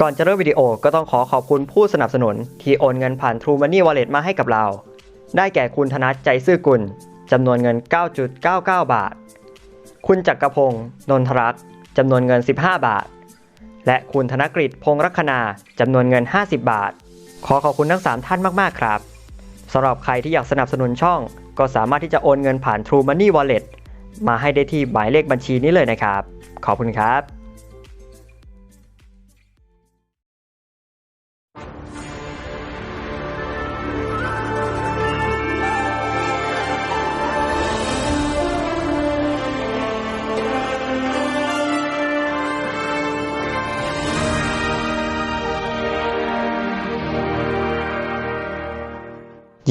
ก่อนจะเริ่มวิดีโอก็ต้องขอขอบคุณผู้สนับสนุน ที่โอนเงินผ่าน True Money Wallet มาให้กับเรา ได้แก่คุณธนัทใจซื่อกุลจำนวนเงิน 9.99 บาท คุณจักรพงศ์นนทรักษ์จำนวนเงิน 15 บาท และคุณธนกฤษพงศ์รักนาจำนวนเงิน 50 บาท ขอขอบคุณทั้ง 3 ท่านมาก ๆ ครับสำหรับใครที่อยากสนับสนุนช่อง ก็สามารถที่จะโอนเงินผ่าน True Money Wallet มาให้ได้ที่หมายเลขบัญชีนี้เลยนะครับ ขอบคุณครับ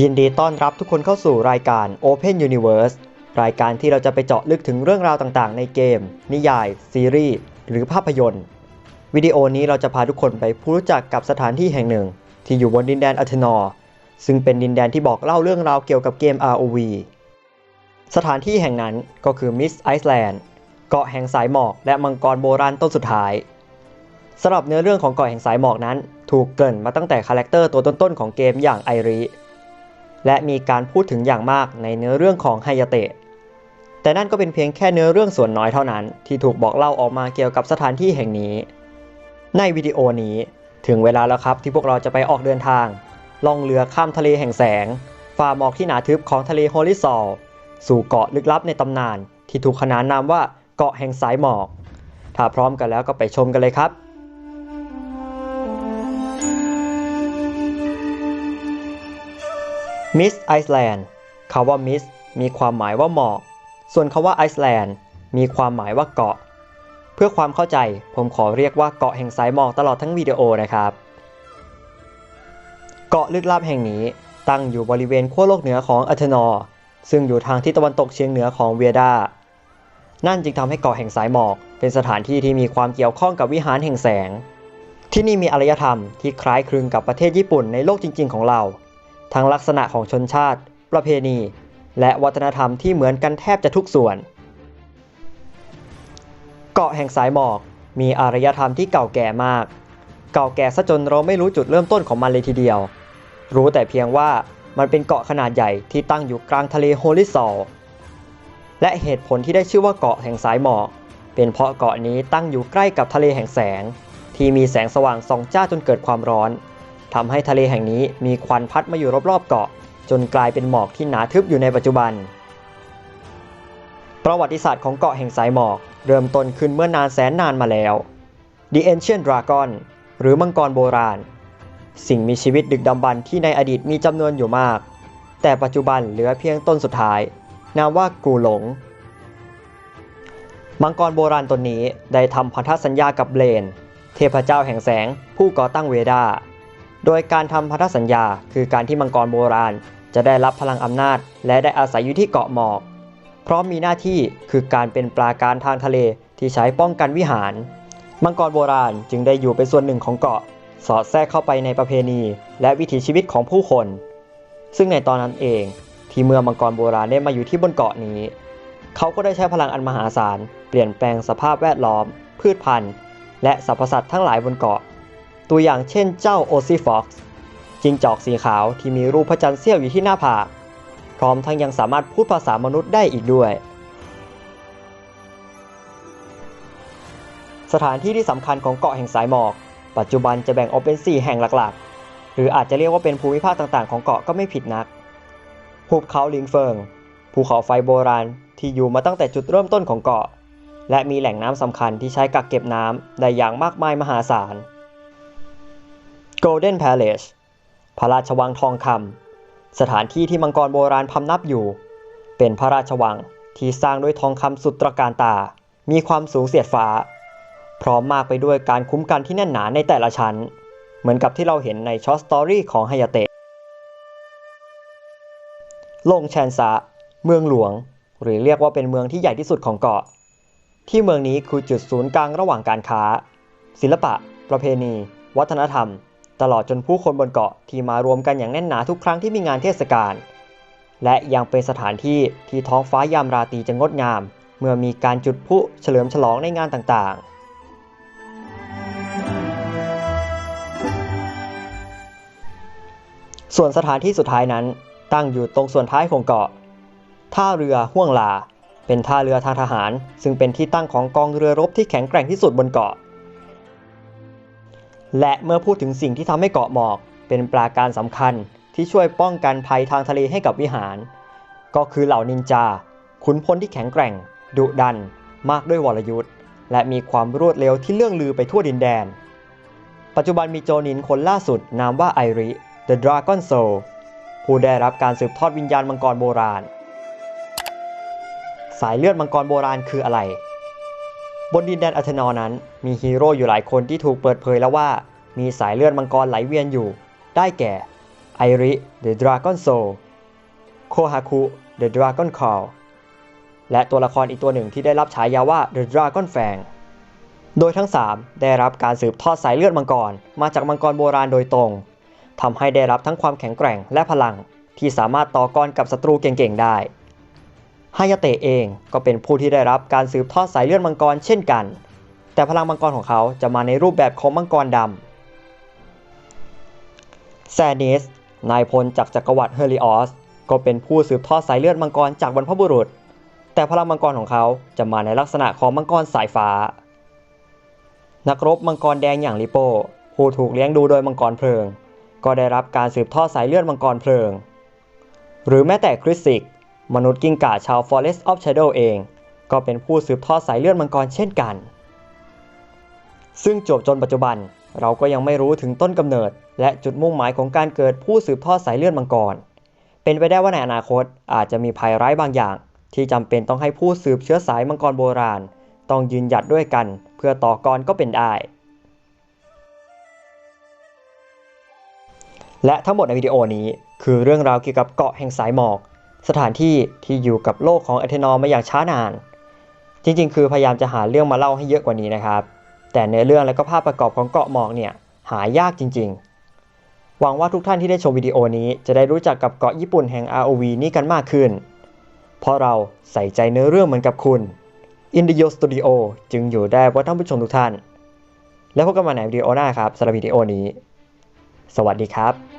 ยินดีต้อนรับทุกคนเข้าสู่รายการ Open Universe รายการที่เราจะไปเจาะลึกถึงเรื่องราวต่างๆ ในเกม นิยาย ซีรีส์ หรือภาพยนตร์ วิดีโอนี้เราจะพาทุกคนไปพูดรู้จักกับสถานที่แห่งหนึ่ง ที่อยู่บนดินแดนอัลเทนอร์ซึ่งเป็นดินแดนที่บอกเล่าเรื่องราวเกี่ยวกับเกม ROV สถานที่แห่งนั้นก็คือมิสไอซ์แลนด์เกาะแห่งสายหมอกและมังกรโบราณต้นสุดท้ายสำหรับเนื้อเรื่องของเกาะแห่งสายหมอกนั้น ถูกเกริ่นมาตั้งแต่คาแรคเตอร์ตัวต้นๆของเกมอย่างไอริ และมีการพูดถึงอย่างมากในเนื้อเรื่องของไฮยาเตะ แต่นั่นก็เป็นเพียงแค่เนื้อเรื่องส่วนน้อยเท่านั้น ที่ถูกบอกเล่าออกมาเกี่ยวกับสถานที่แห่งนี้ ในวิดีโอนี้ถึงเวลาแล้วครับที่พวกเราจะไปออกเดินทาง ล่องเรือข้ามทะเลแห่งแสง ฝ่าหมอกที่หนาทึบของทะเลโฮลิซอลสู่เกาะลึกลับในตำนาน ที่ถูกขนานนามว่าเกาะแห่งสายหมอก ถ้าพร้อมกันแล้วก็ไปชมกันเลยครับ มิสไอซ์แลนด์คาว่ามิสมีความหมายว่าหมอกส่วนคาว่าไอซ์แลนด์มีความหมายว่าเกาะ เพื่อความเข้าใจผมขอเรียกว่าเกาะแห่งสายหมอกตลอดทั้งวิดีโอนะครับ เกาะลึกลับแห่งนี้ตั้งอยู่บริเวณขั้วโลกเหนือของอัเทนอร์ซึ่งอยู่ทางทิศตะวันตกเฉียงเหนือของเวียดา นั่นจึงทำให้เกาะแห่งสายหมอก เป็นสถานที่ที่มีความเกี่ยวข้องกับวิหารแห่งแสง ที่นี่มีอารยธรรมที่คล้ายคลึงกับประเทศญี่ปุ่นในโลกจริง ๆ ของเรา ทั้งลักษณะของชนชาติ ประเพณี และวัฒนธรรมที่เหมือนกันแทบจะทุกส่วน เกาะแห่งสายหมอกมีอารยธรรมที่เก่าแก่มาก เก่าแก่ซะจนเราไม่รู้จุดเริ่มต้นของมันเลยทีเดียว รู้แต่เพียงว่ามันเป็นเกาะขนาดใหญ่ที่ตั้งอยู่กลางทะเลโฮลิซอลและเหตุผลที่ได้ชื่อว่าเกาะแห่งสายหมอก เป็นเพราะเกาะนี้ตั้งอยู่ใกล้กับทะเลแห่งแสง ที่มีแสงสว่างส่องจ้าจนเกิดความร้อน ทำให้ทะเลแห่งนี้มีควันพัดมาอยู่รอบๆเกาะ จนกลายเป็นหมอกที่หนาทึบอยู่ในปัจจุบัน ประวัติศาสตร์ของเกาะแห่งสายหมอก เริ่มต้นขึ้นเมื่อนานแสนนานมาแล้ว The Ancient Dragon หรือมังกรโบราณ สิ่งมีชีวิตดึกดำบรรที่ในอดีตมีจำนวนอยู่มาก แต่ปัจจุบันเหลือเพียงต้นสุดท้าย นามว่ากูหลง มังกรโบราณตนนี้ได้ทำพันธสัญญากับเบลน เทพเจ้าแห่งแสงผู้ก่อตั้งเวดา โดยการทำพันธสัญญา คือการที่มังกรโบราณ จะได้รับพลังอำนาจ และได้อาศัยอยู่ที่เกาะหมอกพร้อมมีหน้าที่คือการเป็นปราการทางทะเลที่ใช้ป้องกันวิหาร มังกรโบราณจึงได้อยู่เป็นส่วนหนึ่งของเกาะ สอดแทรกเข้าไปในประเพณี และวิถีชีวิตของผู้คน ซึ่งในตอนนั้นเองที่เมื่อมังกรโบราณได้มาอยู่ที่บนเกาะนี้ เขาก็ได้ใช้พลังอันมหาศาล เปลี่ยนแปลงสภาพแวดล้อม พืชพันธุ์ และสรรพสัตว์ทั้งหลายบนเกาะ ตัวอย่างเช่นเจ้าโอซิฟ็อกซ์จิงจอกสีขาวที่มีรูปพระจันทร์เสี้ยวอยู่ที่หน้าผาก พร้อมทั้งยังสามารถพูดภาษามนุษย์ได้อีกด้วย สถานที่ที่สำคัญของเกาะแห่งสายหมอก ปัจจุบันจะแบ่งออกเป็น 4 แห่งหลักๆ หรืออาจจะเรียกว่าเป็นภูมิภาคต่างๆ ของเกาะก็ไม่ผิดนัก หุบเขาลิงเฟิง ภูเขาไฟโบราณที่อยู่มาตั้งแต่จุดเริ่มต้นของเกาะ และมีแหล่งน้ำสำคัญที่ใช้กักเก็บน้ำได้อย่างมากมายมหาศาล Golden Palace พระราชวังทองคำสถานที่ที่มังกรโบราณพำนับอยู่ เป็นพระราชวังที่สร้างด้วยทองคำสุดตระการตา มีความสูงเสียดฟ้า พร้อมมากไปด้วยการคุ้มกันที่แน่นหนาในแต่ละชั้น เหมือนกับที่เราเห็นในช็อตสตอรี่ของไฮยาเตะลงแชนซะ เมืองหลวง หรือเรียกว่าเป็นเมืองที่ใหญ่ที่สุดของเกาะ ที่เมืองนี้คือจุดศูนย์กลางระหว่างการค้า ศิลปะ ประเพณี วัฒนธรรม ตลอดจนผู้คนบนเกาะที่มารวมกันอย่างแน่นหนาทุกครั้งที่มีงานเทศกาล และยังเป็นสถานที่ที่ท้องฟ้ายามราตรีจะงดงาม เมื่อมีการจุดพลุเฉลิมฉลองในงานต่างๆส่วนสถานที่สุดท้ายนั้น ตั้งอยู่ตรงส่วนท้ายของเกาะ ท่าเรือห่วงลา เป็นท่าเรือทางทหาร ซึ่งเป็นที่ตั้งของกองเรือรบที่แข็งแกร่งที่สุดบนเกาะ และเมื่อพูดถึงสิ่งที่ทำให้เกาะหมอก เป็นปราการสำคัญที่ช่วยป้องกันภัยทางทะเลให้กับวิหาร ก็คือเหล่านินจา ขุนพลที่แข็งแกร่ง ดุดัน มากด้วยวรยุทธ์ และมีความรวดเร็วที่เลื่องลือไปทั่วดินแดน ปัจจุบันมีโจนินคนล่าสุดนามว่าไอริ The Dragon Soul ผู้ได้รับการสืบทอดวิญญาณมังกรโบราณ สายเลือดมังกรโบราณคืออะไร บนดินแดนอัเทนอนั้น มีฮีโร่อยู่หลายคนที่ถูกเปิดเผยแล้วว่า มีสายเลือดมังกรไหลเวียนอยู่ ได้แก่ไอริ The Dragon Soul โคฮาคุ The Dragon Call และตัวละครอีกตัวหนึ่งที่ได้รับฉายาว่า The Dragon Fang โดยทั้ง 3 ได้รับการสืบทอดสายเลือดมังกร มาจากมังกรโบราณโดยตรงทำให้ได้รับทั้งความแข็งแกร่งและพลังที่สามารถต่อกรกับศัตรูเก่งๆได้ ฮายาเตะเองก็เป็นผู้ที่ได้รับการสืบทอดสายเลือดมังกรเช่นกัน แต่พลังมังกรของเขาจะมาในรูปแบบของมังกรดำแซนิสนายพลจากจักรวรรดิเฮลิออสก็เป็นผู้สืบทอดสายเลือดมังกรจากบรรพบุรุษ แต่พลังมังกรของเขาจะมาในลักษณะของมังกรสายฟ้า นักรบมังกรแดงอย่างลิโป ผู้ถูกเลี้ยงดูโดยมังกรเพลิง ก็ได้รับการสืบทอดสายเลือดมังกรเพลิง หรือแม้แต่คริสซิก มนุษย์กิ้งก่าชาว Forest of Shadow เอง ก็เป็นผู้สืบทอดสายเลือดมังกรเช่นกัน ซึ่งจบจนปัจจุบันเราก็ยังไม่รู้ถึงต้นกำเนิด และจุดมุ่งหมายของการเกิดผู้สืบทอดสายเลือดมังกร เป็นไปได้ว่าในอนาคตอาจจะมีภัยร้ายบางอย่าง ที่จำเป็นต้องให้ผู้สืบเชื้อสายมังกรโบราณ ต้องยืนหยัดด้วยกัน เพื่อต่อกรก็เป็นได้และทั้งหมดในวิดีโอนี้คือเรื่องราวเกี่ยวกับเกาะแห่งสายหมอก สถานที่ที่อยู่กับโลกของเอเทนอร์มาอย่างช้านาน จริงๆ คือพยายามจะหาเรื่องมาเล่าให้เยอะกว่านี้นะครับ แต่เนื้อเรื่องและก็ภาพประกอบของเกาะหมอกเนี่ยหายากจริง ๆ หวังว่าทุกท่านที่ได้ชมวิดีโอนี้จะได้รู้จักกับเกาะญี่ปุ่นแห่ง ROV นี้กันมากขึ้น เพราะเราใส่ใจเนื้อเรื่องเหมือนกับคุณ Indio Studio จึงอยู่ได้เพราะท่านผู้ชมทุกท่าน แล้วพบกันใหม่ในวิดีโอหน้าครับสำหรับวิดีโอนี้ สวัสดีครับ